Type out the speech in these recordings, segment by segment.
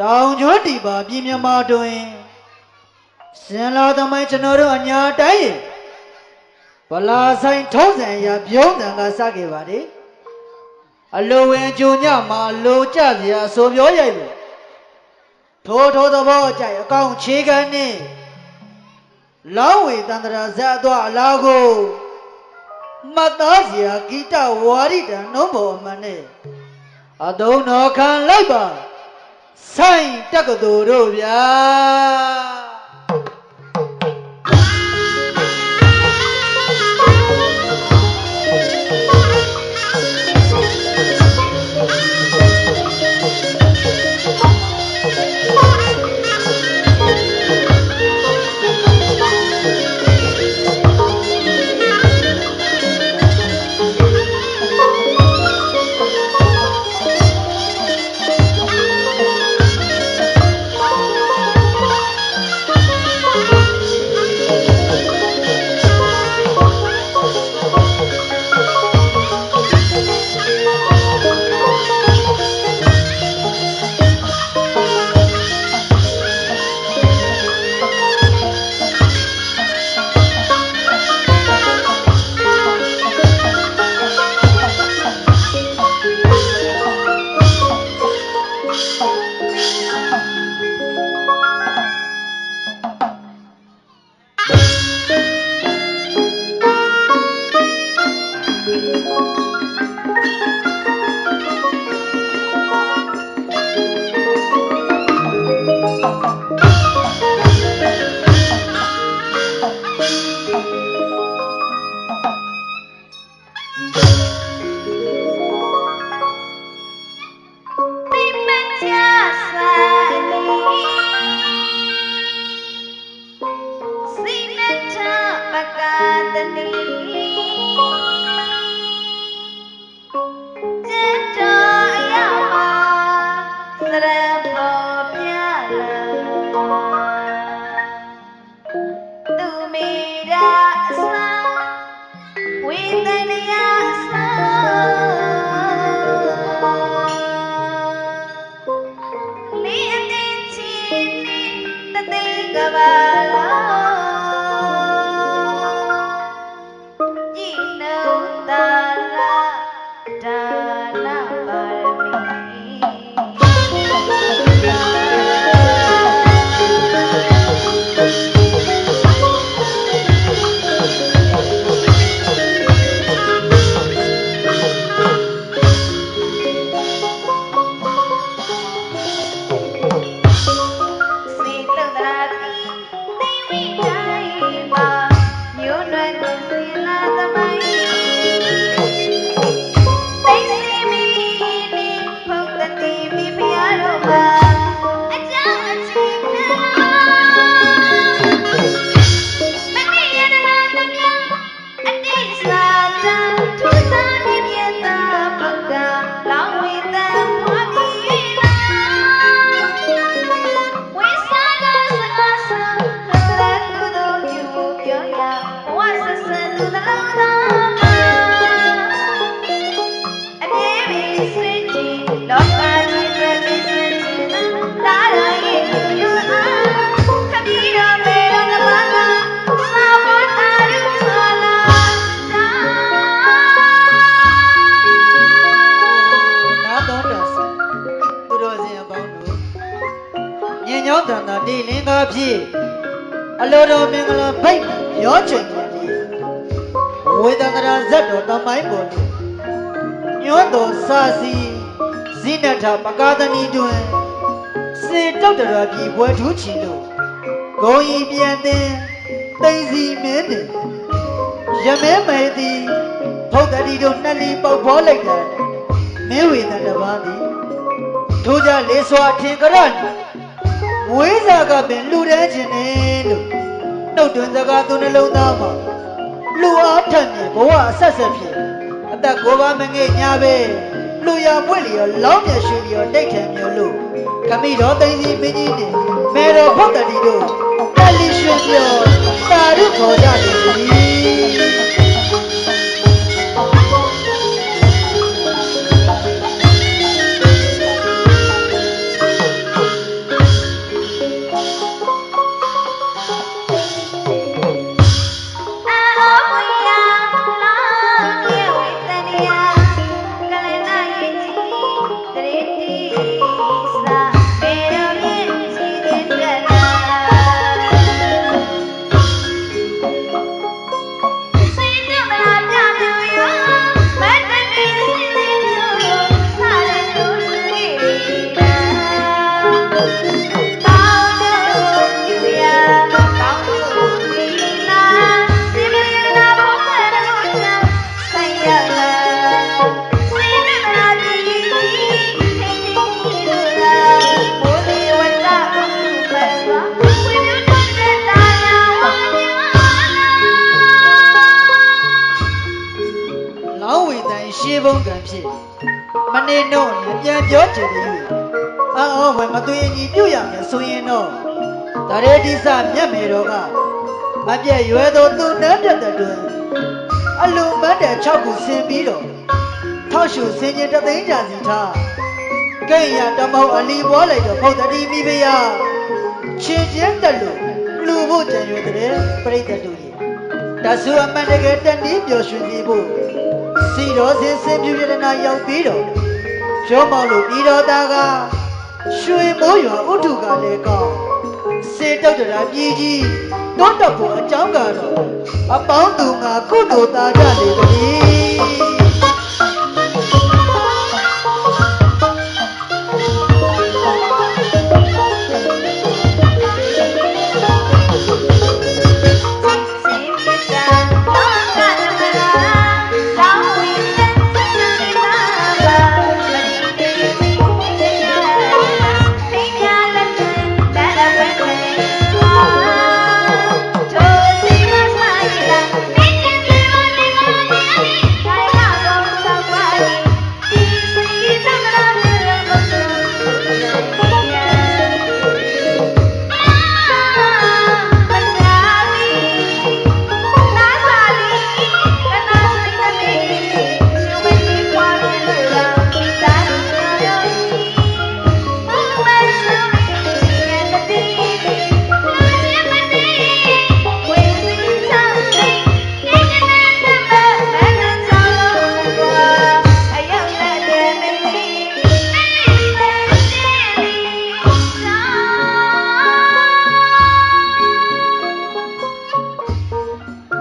တောင်ကျွတ်တီပါပြည်မြမာတွင်စင်လာသမိုင်းကျွန်တော်တို့အညာတိုင်းရင်ဗလာဆိုင်ထုံးစံအရာပြုံးတန်ကစခဲ့ပါတယ်အလိုဝင်ကြုံညမှာလိုကြစရာဆိုပြောရိုက်လို့ထိုးထိုးသဘောအကြိုက်အကောင်ခြေခံနှင့်လောင်းဝေတန္တရာဇတ်အသွားအလားကိုမှတ်သားစရာဂီတဝါရိတံနှုံးပေါ်အမှန်နဲ့အတုံးတော်ခံလိုက်ပါ ဆိုင်တက္ကသိုလ်တို့ဗျာ ကာ န်းတော်စာစီဇိနထပကာသနီတွင်စေတောက်တရာပြည်ဘွယ်ထူးချီလို့ဂုံဤပြန်တင်သိမ့်စီမင်းတင်ရမဲမဲသည်ဖုတ်တရီတို့နှစ်လီပေါက်ဖော်လိုက်တယ်မင်းဝေဒန္တပါသည်ထိုးကြလေးစွာထင်ကြရမွေးစာကပင်လူတဲခြင်းနေလို့နှုတ်တွင်စကားသူနှလုံးသားမှာလူအားထက်မြင်ဘဝအဆက်ဆက်ဖြစ်အ သက်ကိုယ်ပါမငဲ့ညာပဲလူရပွင့်လျော်လောင်းမြရွှေလျော်တိတ်ခံမျိုးလို့ခမိတော်သိစီမင်းကြီးနဲ့မေတော်ဖုတ်တရီတို့တက်လီရွှေပြော်တာရုခေါ်ကြတယ် Thank you. ဖြစ်မနေတော့အပြန်ပြောချင်တယ်ယူအော်အော်ဝယ်မသွေးညီပြုတ်ရမယ်ဆိုရင်တော့တရေတိစမြတ်မေတော်ကမပြည့်ရွယ်သောသူနှမ်းပြတ်တဲ့တွင်အလူမတ်တဲ့6ခုဆင်ပြီးတော့ထောက်ရှုဆင်ခြင်းတသိန်းကြာစီထားကဲ့ရတမောက်အလီပွားလိုက်တော့ဖုတ်တတိမိဖုရားချင်းချင်းတက်လို့လူဖို့ကြံရွယ်တဲ့ပြိတ္တတို့ကြီးတဆူအမှန်တကယ်တနည်းပျော်ရွှင်နေဖို့ စီတော်စင်စင်ပြူရတနာရောက်ပြီးတော့ကျောမောင်လို့ပြည်တော်သားကရွှေမိုးရွာဥထုကလည်းကောင်းစေတုတ်တရာပြည်ကြီးတောတော့ဖို့အကြောင်းကတော့အပေါင်းသူငါကုသိုလ်သားကြလေတည်း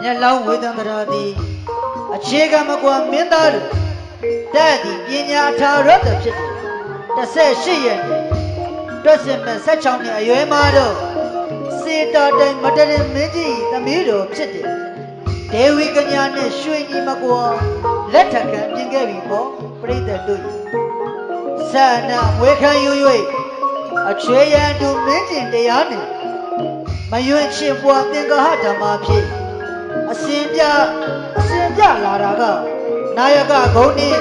မျက်လောင်းဝေဒန္တရာသည်အခြေခံမကွာမင်းသားတို့တဲ့သည်ပညာထာရတ်ဖြစ်တယ်18ရက်နေ့တွက်စင်မဲ့16နှစ်အရွယ်မှာတော့စေတာတိုင်မတရင်မင်းကြီး၏သမီးတော်ဖြစ်တယ်ဒေဝီကညာနှင့်ရွှေညီမကွာလက်ထက်ကပြင်ခဲ့ပြီပေါ့ပြိတ္တတို့၏ဆန္ဒဝေခံယူ၍အချွေရန်သူမင်းကျင်တရားနှင့်မယွင်ချင်ပွားသင်္ကာဟဓမ္မဖြစ်အစဉ်ပြ အစဉ်ပြလာတာကနာယကဂုံနှင့်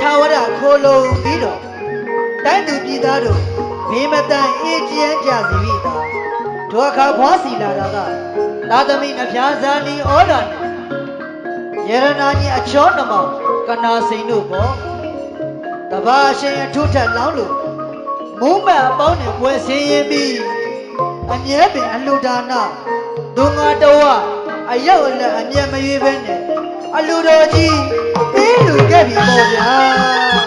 ထာဝရခိုးလုံးပြီးတော့တိုင်းသူပြည်သားတို့ဘေးမတန်အေးချမ်းကြစီပြီသာဒုက္ခဘွားစီလာတာကသာသမီနှဖျားဇာနီဩဒါနဲ့ယရနာကြီးအချောနမကနာစိန်တို့ပေါ့တဘာအရှင်အထုထက်လောင်းလို့မုံမတ်အပေါင်းနဲ့ပွဲစင်းရင်ပြီးအမြဲပင်အလှူဒါနဒုငါတော်ဝ အရောက်အလက်အမျက်မရွေးပဲနဲ့အလူတော်ကြီးပေးလူခဲ့ပြီပေါ့ဗျာ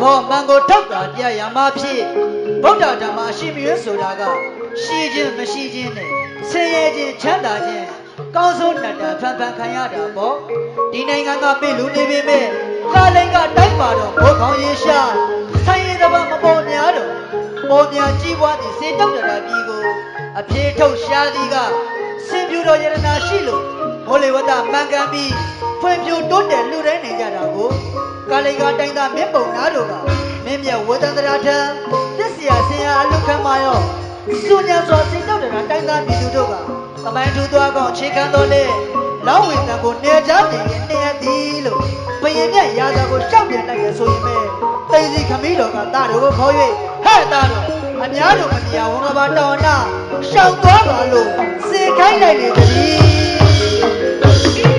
ဘောမှန်ကိုထုတ်တာပြရမှာဖြစ်ဗုဒ္ဓဓမ္မရှိမြွေးဆိုတာကရှိခြင်းမရှိခြင်းနဲ့ဆင်းရဲခြင်းချမ်းသာခြင်းကောင်းဆုံးတတ်တာဖန်ဖန်ခံရတာပေါ့ဒီနိုင်ငံကပြည်လူနေပေမဲ့ကာလိန်ကတိုက်ပါတော့ဘိုးခေါင်ရေရှာဆိုင်ရတဲ့ဘာမပေါ်များတော့ပေါ်များကြီးပွားသည့်စေတုတ်တရာပြည်ကိုအပြေထုတ်ရှားသည်ကစင်ပြူတော်ယရနာရှိလို့ဘောလေဝတ္တမှန်ကန်ပြီးဖွံ့ဖြိုးတိုးတက်လူတိုင်းနေကြတာကို ကာလိကတိုင်းသားမြင့်ပုံနာတို့ကမင်းမြတ်ဝတ္တန္တရာထံတစ္ဆရာဆင်ရအလုခံမရောစွညာစွာစိတ်တော့တာတိုင်းသားပြည်သူတို့ကသမိုင်းထူသွားကောင်ခြေခံတော်လေလောင်းဝင်တံကိုနေကြပြင်ရင်နေရသည်လို့ဘယင်မြတ်ရာဇာကိုရှောက်ပြန်လိုက်ရဆိုရင်ပဲတိတ်စီခမီးတော်ကတားတော်ကိုခေါ်၍ဟဲ့တားတော်အများတို့မတရားဝန်ကဘာတော်နာရှောက်သွားပါလို့စေခိုင်းလိုက်နေသည်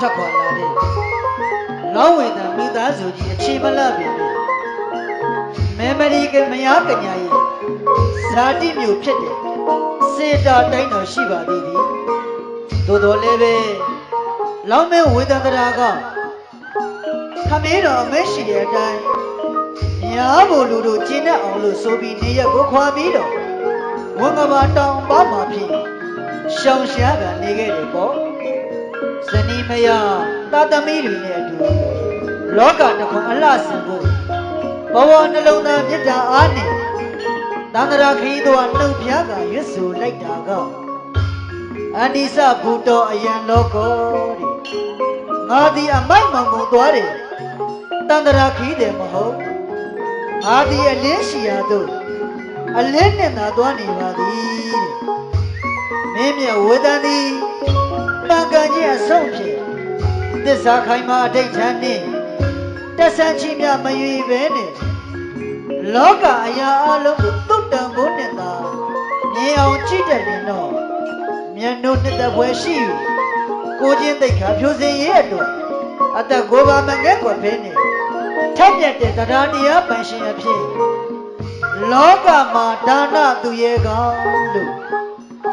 ထပ်ခွာလာတဲ့လောင်းဝေတံမိသားစုကြီးအခြေမလပ်ပြီမေမရီကမယားကညာရဲ့ဇာတိမျိုးဖြစ်တယ်စေတာတိုင်းတော်ရှိပါသေးသည်သို့တော်လည်းပဲလောင်းမဲဝေတံတရာကခမေးတော်အမဲရှိတဲ့အတိုင်းများဖို့လူတို့ကျင်းတတ်အောင်လို့ဆိုပြီးနေရက်ကိုခွာပြီးတော့ဝန်ကဘာတောင်ပါမှာဖြစ်ရှောင်ရှားကနေခဲ့တယ်ပေါ့ ဇနီးမယားတာသမီတွေနဲ့အတူလောကတစ်ခွန်အလှဆင်ဖို့ဘဝနှလုံးသားမေတ္တာအားနဲ့သန္တရာခရီးတော်နှုတ်ဖျားကရွတ်ဆိုလိုက်တာကအန္တိစဘူတော်အယံလောကောတဲ့ငါသည်အမိုက်မောင်ကုန်သွားတယ်သန္တရာခရီးတယ်မဟုတ်ငါသည်အလင်းရှိရာသို့အလင်းနဲ့သာသွားနေပါသည်တဲ့မင်းမြတ်ဝေဒန်သည် တန်ကန်ကြီးအဆုံးဖြင့်သစ္စာခိုင်မာအဋိဋ္ဌာန်နှင့်တက်ဆန်းချီမြမရွေပဲနဲ့လောကအရာအလုံးကိုတုတ်တန်ဖို့နဲ့သာမြင်အောင်ကြည့်တတ်ရင်တော့မျက်နှုတ်နှစ်သက်ပွဲရှိယူကိုချင်းသိက္ခာဖြိုစင်ရဲ့အတွက်အသက်ကိုယ်ပါမငဲ့ကွယ်ဖဲနဲ့ထက်မြက်တဲ့တရားတရားပန်ရှင်အဖြစ်လောကမှာဒါနသူရဲ့ကောင်လို့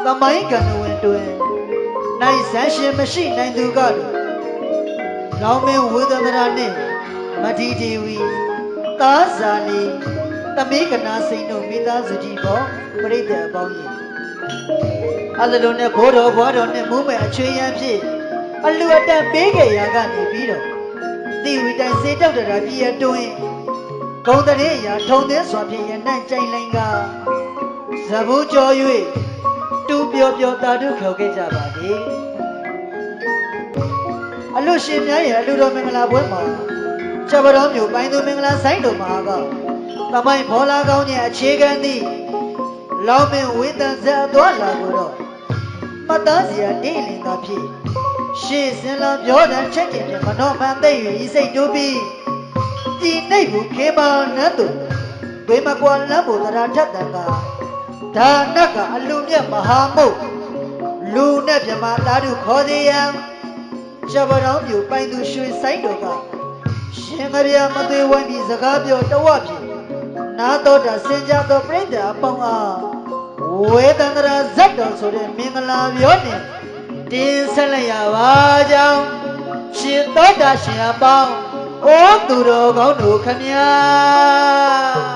သမိုင်းကံဝင်တွင် နိုင်ဆန်းရှင်မရှိနိုင်သူကလို့လောင်းမင်းဝေဒန္တရာနှင့်မထီတီဝီသာဇာလီတမေကနာစိန်တို့မိသားစုကြီးပေါ်ပြိတ္တအပေါင်းကြီးအလလုံးနဲ့ဘိုးတော်ဘွားတော်နဲ့မူးမဲ့အချွေရန်ဖြင့်အလူအတန်ပေးခဲ့ရာကနေပြီးတော့တိဝီတိုင်စေတောက်တရာပြည်ရတွင်ဂုံတရေရာထုံသင်းစွာဖြင့်ရနံ့ကြိုင်လိုင်းကဇဘူးကျော်၍ တူပျော်ပျော်တာတို့ခေါ်ခဲ့ကြပါသည်အလူရှင်များရဲ့အလူတော်မင်္ဂလာပွဲမှာချက်ပတော်မျိုးပိုင်းသူမင်္ဂလာဆိုင်တော်မှာကတမိုင်းဘောလာကောင်းရဲ့အခြေခံသည့်လောင်းမင်းဝေတန်ဇအသွားလာကိုတော့မှတ်သားစရာနေလင်သာဖြစ်ရှေ့စင်လာပြောတဲ့ချက်ကျင်တဲ့မနောမှန်သိပ်၍ဤစိတ်တိုးပြီးဒီနှိပ်ဘူးခေပါနတ်သူဝေမကွာလမ်းပေါ်တရာထက်တန်က ဒါနတ်ကအလူမြတ်မဟာမုတ်လူနဲ့မြမသားတို့ခေါ်သေးရန်ရှဘရောင်းပြူပိုင်သူရွှေဆိုင်တော်ကရှင်မရမသွေဝိုင်းပြီးစကားပြောတဝဖြင့်နာတော်တာစင်ကြသောပြိတ္တာအပေါင်းအားဝေသန္တရာဇတ်တော်ဆိုတဲ့မင်္ဂလာပြောနဲ့တင်းဆက်လိုက်ရပါကြောင်းရှင်တော်တာရှင်အပေါင်းအိုးသူသူတော်ကောင်းတို့ခမညာ